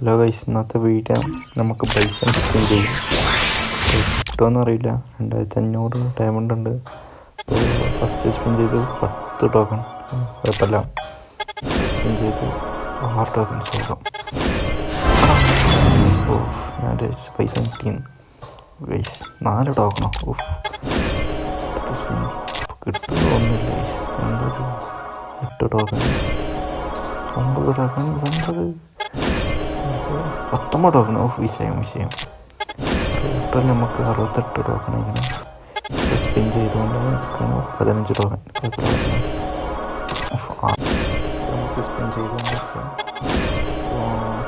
Hello guys ഇന്നത്തെ video നമുക്ക് പൈസ സ്പെൻഡ് ചെയ്യും. കിട്ടുമെന്ന് അറിയില്ല. രണ്ടായിരത്തി അഞ്ഞൂറ് ഡയമണ്ട് ഉണ്ട് ഫസ്റ്റ് സ്പെൻഡ് ചെയ്ത് പത്ത് ടോക്കൺ കുഴപ്പമില്ല. സ്പെൻഡ് ചെയ്ത് ആറ് ടോക്കൺ നോക്കാം ഓ ഞാൻ പൈസ കിട്ടിയെന്ന് ഗൈസ് നാല് ടോക്കണോ ഓ കിട്ടുന്നില്ല ഗൈസ് എട്ട് ടോക്കൺ ഒമ്പത് ടോക്കൺ സംഭവം പത്തൊമ്പത് ടോക്കൺ ഓഫ് വിഷയം വിഷയം ടോട്ടൽ നമുക്ക് അറുപത്തെട്ട് ടോക്കൺ ഇങ്ങനെ സ്പിൻ ചെയ്തുകൊണ്ട് നിൽക്കണം പതിനഞ്ച് ടോക്കൺ നമുക്ക് സ്പിൻ ചെയ്തുകൊണ്ട്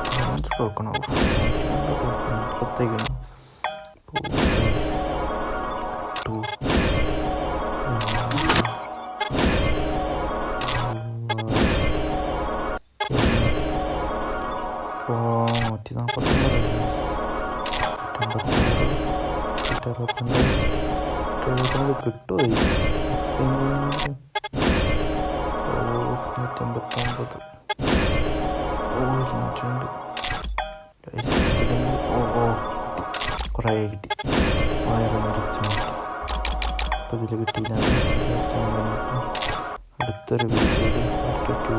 പതിനഞ്ച് ടോക്കൺ ഓഫ് പത്തേക്കാണ് ഇപ്പോൾ നൂറ്റി നാൽപ്പത്തൊമ്പത് അറുപത്തിരണ്ട് എഴുപത്തിരണ്ട് കിട്ടുമോ നൂറ്റമ്പത്തൊമ്പത് ഇരുന്നൂറ്റിരണ്ട് ഓ ഓ കുറേ കിട്ടി അപ്പോൾ ഇതിൽ കിട്ടിയില്ല അടുത്തൊരു ടു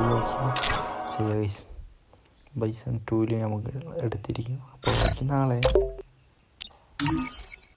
ചെയ്യാം ബൈസൺ ടൂവിൽ നമുക്ക് എടുത്തിരിക്കും അപ്പോൾ നാളെ